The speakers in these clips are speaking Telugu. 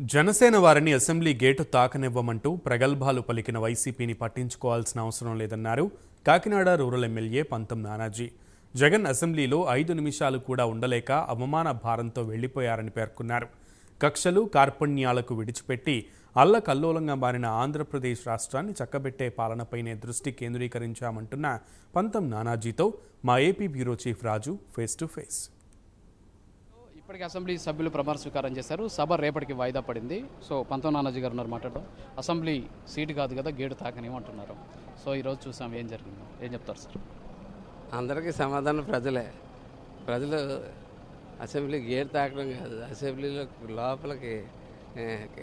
జనసేన వారిని అసెంబ్లీ గేటు తాకనివ్వమంటూ ప్రగల్భాలు పలికిన వైసీపీని పట్టించుకోవాల్సిన అవసరం లేదన్నారు కాకినాడ రూరల్ ఎమ్మెల్యే పంతం నానాజీ. జగన్ అసెంబ్లీలో ఐదు నిమిషాలు కూడా ఉండలేక అవమాన భారంతో వెళ్ళిపోయారని పేర్కొన్నారు. కక్షలు కార్పణ్యాలకు విడిచిపెట్టి అల్లకల్లోలంగా మారిన ఆంధ్రప్రదేశ్ రాష్ట్రాన్ని చక్కబెట్టే పాలనపైనే దృష్టి కేంద్రీకరించామంటున్న పంతం నానాజీతో మా AP bureau chief Raju face to face. ఇప్పటికి అసెంబ్లీ సభ్యులు ప్రమాణ స్వీకారం చేశారు. సభ రేపటికి వాయిదా పడింది. సో పంతం గారు ఉన్నారు మాట్లాడడం అసెంబ్లీ సీటు కాదు కదా గేటు తాకనేమంటున్నారు సో ఈరోజు చూసాం ఏం జరిగింది. ఏం చెప్తారు సార్? అందరికీ సమాధానం ప్రజలే. ప్రజలు అసెంబ్లీ గేట్ తాకడం కాదు. అసెంబ్లీలో లోపలికి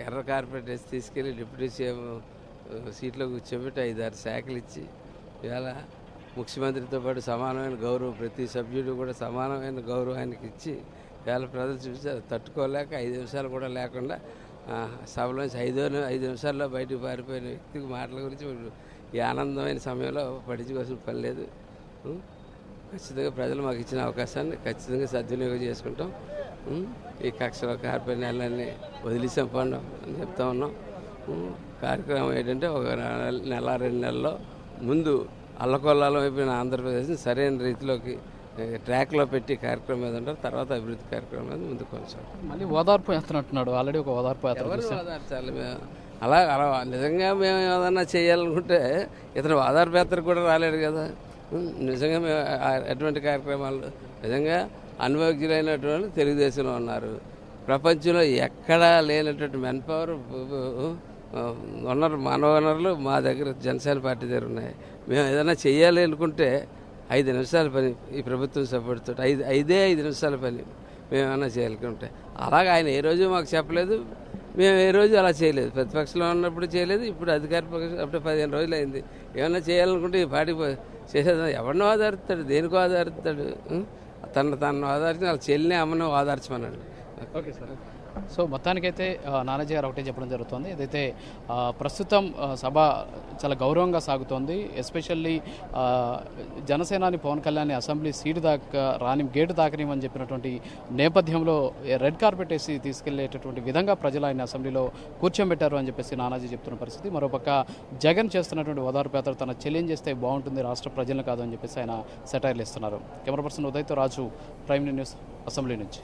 ఎర్ర కార్పెట్ వేసి తీసుకెళ్ళి డిప్యూటీ సీఎం సీట్లో కూర్చోబెట్టి ఐదారు శాఖలు ఇచ్చి ఇవాళ ముఖ్యమంత్రితో పాటు సమానమైన గౌరవం ప్రతి సభ్యుడు కూడా సమానమైన గౌరవానికి ఇచ్చి వేల ప్రజలు చూసారు తట్టుకోలేక ఐదు నిమిషాలు కూడా లేకుండా సభలోంచి ఐదో ఐదు నిమిషాల్లో బయటకు పారిపోయిన వ్యక్తికి మాటల గురించి ఈ ఆనందమైన సమయంలో పట్టించుకోవాల్సిన పని లేదు. ఖచ్చితంగా ప్రజలు మాకు ఇచ్చిన అవకాశాన్ని ఖచ్చితంగా సద్వినియోగం చేసుకుంటాం. ఈ కక్షలో నెలన్నీ వదిలేసాం పండు అని చెప్తా ఉన్నాం. కార్యక్రమం ఏంటంటే ఒక నెల నెల రెండు నెలల్లో ముందు అల్లకొల్లాలం అయిపోయిన ఆంధ్రప్రదేశ్ని సరైన రీతిలోకి ట్రాక్లో పెట్టి కార్యక్రమం మీద ఉంటారు తర్వాత అభివృద్ధి కార్యక్రమం మీద ముందుకు కొనసాగుతాం మళ్ళీ ఓదార్పు యాత్ర అంటున్నాడు ఆల్రెడీ ఒక ఓదార్పు యాత్ర మేము అలా అలా నిజంగా మేము ఏదన్నా చేయాలనుకుంటే ఇతను ఆధారపేత్ర కూడా రాలేడు కదా. నిజంగా మేము అటువంటి కార్యక్రమాలు నిజంగా అనుభవజ్ఞులైనటువంటి తెలుగుదేశంలో ఉన్నారు. ప్రపంచంలో ఎక్కడా లేనటువంటి మెన్ పవర్ వనరు మానవ వనరులు మా దగ్గర జనసేన పార్టీ దగ్గర ఉన్నాయి. మేము ఏదైనా చేయాలి అనుకుంటే ఐదు నిమిషాల పని ఈ ప్రభుత్వం సపోర్ట్ తోటి ఐదు ఐదే ఐదు నిమిషాల పని మేము ఏమైనా చేయాలనుకుంటే అలాగ ఆయన ఏ రోజు మాకు చెప్పలేదు మేము ఏ రోజు అలా చేయలేదు. ప్రతిపక్షంలో ఉన్నప్పుడు చేయలేదు ఇప్పుడు అధికార పక్షం అప్పుడు పదిహేను రోజులు అయింది. ఏమైనా చేయాలనుకుంటే ఈ పార్టీ పో- చేసేది ఎవరినో ఆధారిస్తాడు దేనికో ఆధారిస్తాడు ఉం? తను తను ఆధారించి వాళ్ళ చెల్లిని అమ్మను ఆధార్చమన్నాడు. Okay sir. సో మొత్తానికైతే నానాజీ గారు ఒకటే చెప్పడం జరుగుతుంది. ఏదైతే ప్రస్తుతం సభ చాలా గౌరవంగా సాగుతోంది. ఎస్పెషల్లీ జనసేనాని పవన్ కళ్యాణ్ అసెంబ్లీ సీటు దాకా రాని గేటు దాకనిమని చెప్పినటువంటి నేపథ్యంలో రెడ్ కార్పెట్ వేసి తీసుకెళ్ళేటటువంటి విధంగా ప్రజలు ఆయన అసెంబ్లీలో కూర్చోబెట్టారు అని చెప్పేసి నానాజీ చెప్తున్న పరిస్థితి. మరోపక్క జగన్ చేస్తున్నటువంటి ఓదార్పు యాత్ర తన చెల్లింగ్ చేస్తే బాగుంటుంది రాష్ట్ర ప్రజలను కాదు అని చెప్పేసి ఆయన సెటైర్లు ఇస్తున్నారు. కెమెరా పర్సన్ ఉదయ్తో రాజు ప్రైమ్ న్యూస్ అసెంబ్లీ నుంచి.